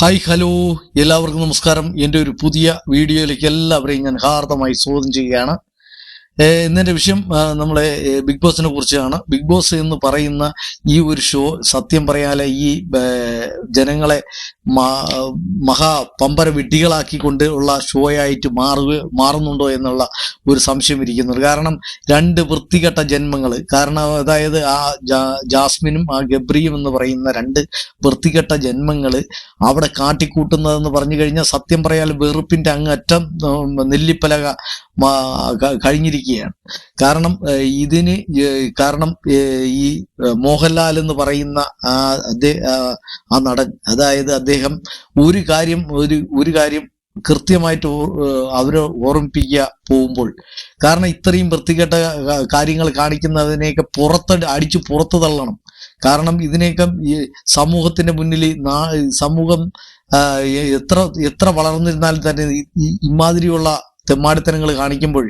Hi hello എല്ലാവർക്കും നമസ്കാരം. എന്റെ ഒരു പുതിയ വീഡിയോയിലേക്ക് എല്ലാവരെയും ഞാൻ ഹാർദമായി സ്വാഗതം ചെയ്യുകയാണ്. ഇന്നത്തെ വിഷയം നമ്മളെ ബിഗ് ബോസിനെ കുറിച്ചാണ്. ബിഗ് ബോസ് എന്ന് പറയുന്ന ഈ ഒരു ഷോ സത്യം പറയാലെ ഈ ജനങ്ങളെ മഹാ പമ്പര വിഡ്ഢികളാക്കിക്കൊണ്ട് ഉള്ള ഷോ ആയിട്ട് മാറുക മാറുന്നുണ്ടോ എന്നുള്ള ഒരു സംശയം ഇരിക്കുന്നുണ്ട്. കാരണം രണ്ട് വൃത്തികെട്ട ജന്മങ്ങൾ കാരണം അതായത് ആ ജാസ്മിനും ആ ഗബ്രിയും എന്ന് പറയുന്ന രണ്ട് വൃത്തികെട്ട ജന്മങ്ങൾ അവിടെ കാട്ടിക്കൂട്ടുന്നതെന്ന് പറഞ്ഞു കഴിഞ്ഞാൽ സത്യം പറയാൽ വെറുപ്പിന്റെ അങ്ങറ്റം നെല്ലിപ്പലക മാ- ക- കാരണം ഇതിന് കാരണം ഈ മോഹൻലാൽ എന്ന് പറയുന്ന ആ ആ- നടൻ അതായത് അദ്ദേഹം ഒരു കാര്യം ഒരു ഒരു കാര്യം കൃത്യമായിട്ട് അവരെ ഓർമ്മിപ്പിക്കുക പോകുമ്പോൾ കാരണം ഇത്രയും വൃത്തികെട്ട കാര്യങ്ങൾ കാണിക്കുന്നതിനെയൊക്കെ പുറത്ത് അടിച്ചു പുറത്തു തള്ളണം. കാരണം ഇതിനെയൊക്കെ സമൂഹത്തിന്റെ മുന്നിൽ സമൂഹം എത്ര എത്ര വളർന്നിരുന്നാലും തന്നെ ഇമാതിരിയുള്ള തെമ്മാടിത്തനങ്ങൾ കാണിക്കുമ്പോൾ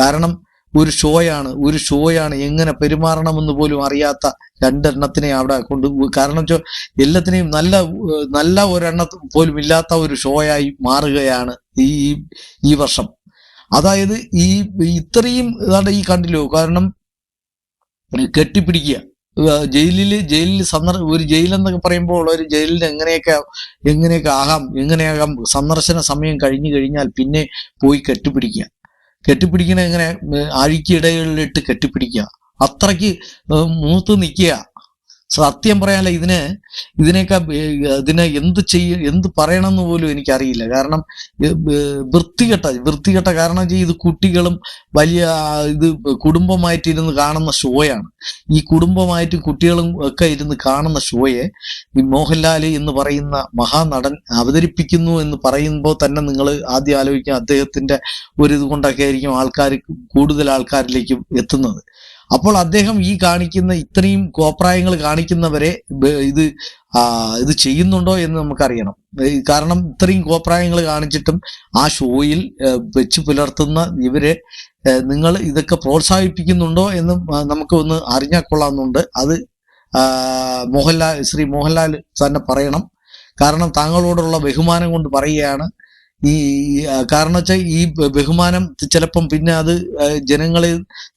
കാരണം ഒരു ഷോയാണ് ഒരു ഷോയാണ് എങ്ങനെ പെരുമാറണമെന്ന് പോലും അറിയാത്ത രണ്ടെണ്ണത്തിനെ അവിടെ കൊണ്ട് കാരണം വെച്ചാൽ എല്ലാത്തിനെയും നല്ല നല്ല ഒരെണ്ണ പോലും ഇല്ലാത്ത ഒരു ഷോയായി മാറുകയാണ് ഈ ഈ- വർഷം. അതായത് ഈ ഇത്രയും ഇതാണ്ട് ഈ കണ്ടില്ലോ കാരണം കെട്ടിപ്പിടിക്കുക. ജയിലിൽ ജയിലിൽ സന്ദർ ഒരു ജയിലെന്നൊക്കെ പറയുമ്പോൾ ഒരു ജയിലിൽ എങ്ങനെയൊക്കെ എങ്ങനെയൊക്കെ ആകാം എങ്ങനെയാകാം സന്ദർശന സമയം കഴിഞ്ഞു കഴിഞ്ഞാൽ പിന്നെ പോയി കെട്ടിപ്പിടിക്കുക. കെട്ടിപ്പിടിക്കണ എങ്ങനെ ആഴിക്കിടകളിലിട്ട് കെട്ടിപ്പിടിക്കുക. അത്രയ്ക്ക് മൂത്ത് നിൽക്കുക. സത്യം പറയാനല്ല ഇതിന് ഇതിനേക്കാ ഇതിനെ എന്ത് ചെയ്യ എന്ത് പറയണമെന്ന് പോലും എനിക്കറിയില്ല. കാരണം വൃത്തികെട്ട വൃത്തികെട്ട കാരണം ഇത് കുട്ടികളും വലിയ ഇത് കുടുംബമായിട്ട് ഇരുന്ന് കാണുന്ന ഷോയാണ്. ഈ കുടുംബമായിട്ടും കുട്ടികളും ഒക്കെ ഇരുന്ന് കാണുന്ന ഷോയെ ഈ മോഹൻലാൽ എന്ന് പറയുന്ന മഹാനടൻ അവതരിപ്പിക്കുന്നു എന്ന് പറയുമ്പോൾ തന്നെ നിങ്ങൾ ആദ്യം ആലോചിക്കുക അദ്ദേഹത്തിന്റെ ഒരു ഇത് കൊണ്ടൊക്കെ ആയിരിക്കും ആൾക്കാർ കൂടുതൽ ആൾക്കാരിലേക്ക് എത്തുന്നത്. അപ്പോൾ അദ്ദേഹം ഈ കാണിക്കുന്ന ഇത്രയും കോപ്രായങ്ങൾ കാണിക്കുന്നവരെ ഇത് ഇത് ചെയ്യുന്നുണ്ടോ എന്ന് നമുക്കറിയണം. കാരണം ഇത്രയും കോപ്രായങ്ങൾ കാണിച്ചിട്ടും ആ ഷോയിൽ വെച്ച് പുലർത്തുന്ന ഇവരെ നിങ്ങൾ ഇതൊക്കെ പ്രോത്സാഹിപ്പിക്കുന്നുണ്ടോ എന്ന് നമുക്ക് ഒന്ന് അറിഞ്ഞാൽ കൊള്ളാമെന്നുണ്ട്. അത് മോഹൻലാൽ ശ്രീ മോഹൻലാൽ തന്നെ പറയണം. കാരണം താങ്കളോടുള്ള ബഹുമാനം കൊണ്ട് പറയുകയാണ് ഈ കാരണം വെച്ചാൽ ഈ ബഹുമാനം ചിലപ്പം പിന്നെ അത് ജനങ്ങളെ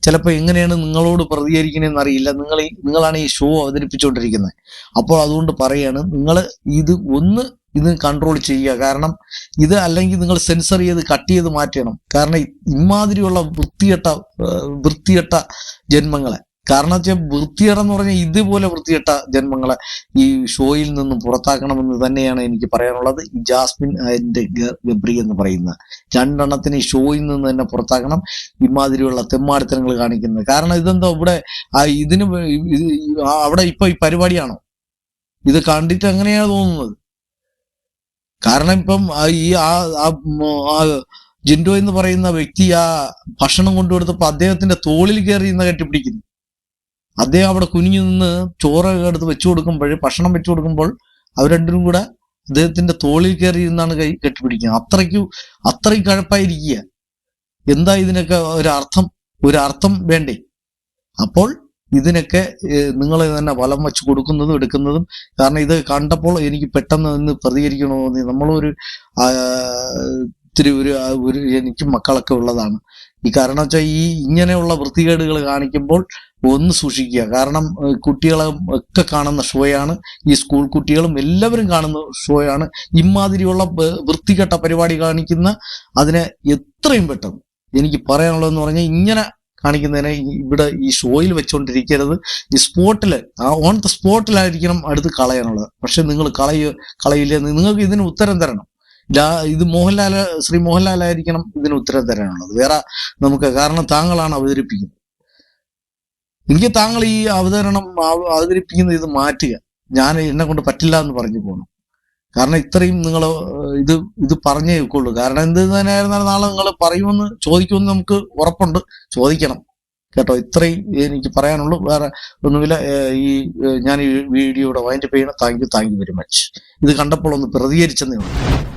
ചിലപ്പോൾ എങ്ങനെയാണ് നിങ്ങളോട് പ്രതികരിക്കണമെന്ന് അറിയില്ല നിങ്ങൾ നിങ്ങളാണ് ഈ ഷോ അവതരിപ്പിച്ചുകൊണ്ടിരിക്കുന്നത് അപ്പോൾ അതുകൊണ്ട് പറയാണ് നിങ്ങൾ ഇത് ഒന്ന് ഇത് കൺട്രോൾ ചെയ്യുക. കാരണം ഇത് അല്ലെങ്കിൽ നിങ്ങൾ സെൻസർ ചെയ്ത് കട്ട് ചെയ്ത് മാറ്റണം. കാരണം ഇമാതിരിയുള്ള വൃത്തികെട്ട വൃത്തികെട്ട ജന്മങ്ങളെ. കാരണം വെച്ചാൽ വൃത്തികേടെന്ന് പറഞ്ഞാൽ ഇതുപോലെ വൃത്തികെട്ട ജന്മങ്ങളെ ഈ ഷോയിൽ നിന്നും പുറത്താക്കണമെന്ന് തന്നെയാണ് എനിക്ക് പറയാനുള്ളത്. ജാസ്മിൻ ആൻഡ് ഗബ്രി എന്ന് പറയുന്ന രണ്ടെണ്ണത്തിന് ഈ ഷോയിൽ നിന്ന് തന്നെ പുറത്താക്കണം. ഇമാതിരിയുള്ള തെമ്മാടിത്തരങ്ങൾ കാണിക്കുന്നത്. കാരണം ഇതെന്തോ ഇവിടെ ഇതിന് അവിടെ ഇപ്പൊ ഈ പരിപാടിയാണോ? ഇത് കണ്ടിട്ട് എങ്ങനെയാ തോന്നുന്നത്? കാരണം ഇപ്പം ഈ ആ ജിൻഡോ എന്ന് പറയുന്ന വ്യക്തി ആ ഭക്ഷണം കൊണ്ടുകൊടുത്തപ്പോ അദ്ദേഹത്തിന്റെ തോളിൽ കയറി ഇന്ന് കെട്ടിപ്പിടിക്കുന്നു. അദ്ദേഹം അവിടെ കുനിഞ്ഞു നിന്ന് ചോറ് എടുത്ത് വെച്ചു കൊടുക്കുമ്പോൾ ഭക്ഷണം വെച്ചു കൊടുക്കുമ്പോൾ അവർ രണ്ടും കൂടെ അദ്ദേഹത്തിന്റെ തോളിൽ കയറി ഇരുന്നാണ് കൈ കെട്ടിപ്പിടിക്കുന്നത്. അത്രയ്ക്കു അത്രയും കഴപ്പായിരിക്കുക. എന്താ ഇതിനൊക്കെ ഒരർത്ഥം? ഒരർത്ഥം വേണ്ടേ? അപ്പോൾ ഇതിനൊക്കെ നിങ്ങൾ തന്നെ വലം വെച്ച് കൊടുക്കുന്നതും എടുക്കുന്നതും കാരണം ഇത് കണ്ടപ്പോൾ എനിക്ക് പെട്ടെന്ന് ഇന്ന് പ്രതികരിക്കണോ തോന്നി നമ്മളൊരു ഇത്തിരി ഒരു ഒരു എനിക്കും മക്കളൊക്കെ ഉള്ളതാണ്. ഈ കാരണം വെച്ചാൽ ഈ ഇങ്ങനെയുള്ള വൃത്തികേടുകൾ കാണിക്കുമ്പോൾ ഒന്ന് സൂക്ഷിക്കുക. കാരണം കുട്ടികളെ ഒക്കെ കാണുന്ന ഷോയാണ്. ഈ സ്കൂൾ കുട്ടികളും എല്ലാവരും കാണുന്ന ഷോയാണ്. ഇമാതിരിയുള്ള വൃത്തികെട്ട പരിപാടി കാണിക്കുന്ന അതിനെ എത്രയും പെട്ടെന്ന് എനിക്ക് പറയാനുള്ളതെന്ന് പറഞ്ഞാൽ ഇങ്ങനെ കാണിക്കുന്നതിനെ ഇവിടെ ഈ ഷോയിൽ വെച്ചുകൊണ്ടിരിക്കരുത് ഈ സ്പോട്ടിൽ ആ ഓൺ ദ സ്പോട്ടിലായിരിക്കണം അടുത്ത് കളയാനുള്ളത്. പക്ഷെ നിങ്ങൾ കളയ കളയില്ല? നിങ്ങൾക്ക് ഇതിന് ഉത്തരം തരണം. ഇത് മോഹൻലാൽ ശ്രീ മോഹൻലാലായിരിക്കണം ഇതിന് ഉത്തരം തരാനുള്ളത്. വേറെ നമുക്ക് കാരണം താങ്കളാണ് അവതരിപ്പിക്കുന്നത്. എനിക്ക് താങ്കൾ ഈ അവതരണം അവ- അവതരിപ്പിക്കുന്ന ഇത് മാറ്റുക. ഞാൻ എന്നെ കൊണ്ട് പറ്റില്ല എന്ന് പറഞ്ഞു പോകണം കാരണം ഇത്രയും നിങ്ങൾ ഇത് ഇത് പറഞ്ഞേ വെക്കുള്ളൂ കാരണം എന്ത് തന്നെയായിരുന്നാലും നാളെ നിങ്ങൾ പറയുമെന്ന് ചോദിക്കുമെന്ന് നമുക്ക് ഉറപ്പുണ്ട്. ചോദിക്കണം. കേട്ടോ ഇത്രയും എനിക്ക് പറയാനുള്ളൂ. വേറെ ഒന്നുമില്ല. ഈ ഞാൻ ഈ വീഡിയോയുടെ വൈൻഡപ്പ് ചെയ്യണം thank you thank you very much ഇത് കണ്ടപ്പോൾ ഒന്ന് പ്രതികരിച്ചെന്നേ ഉള്ളൂ.